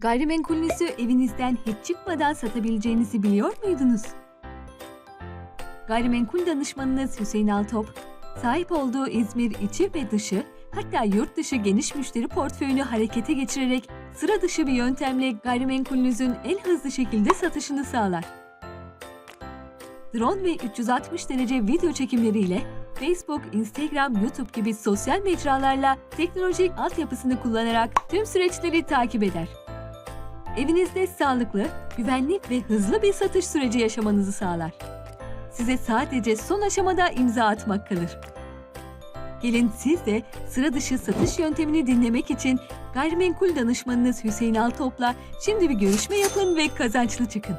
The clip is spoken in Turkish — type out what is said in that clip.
Gayrimenkulünüzü evinizden hiç çıkmadan satabileceğinizi biliyor muydunuz? Gayrimenkul danışmanınız Hüseyin Altop, sahip olduğu İzmir içi ve dışı, hatta yurt dışı geniş müşteri portföyünü harekete geçirerek sıra dışı bir yöntemle gayrimenkulünüzün en hızlı şekilde satışını sağlar. Drone ve 360 derece video çekimleriyle Facebook, Instagram, YouTube gibi sosyal mecralarla teknolojik altyapısını kullanarak tüm süreçleri takip eder. Evinizde sağlıklı, güvenli ve hızlı bir satış süreci yaşamanızı sağlar. Size sadece son aşamada imza atmak kalır. Gelin siz de sıra dışı satış yöntemini dinlemek için gayrimenkul danışmanınız Hüseyin Altop'la şimdi bir görüşme yapın ve kazançlı çıkın.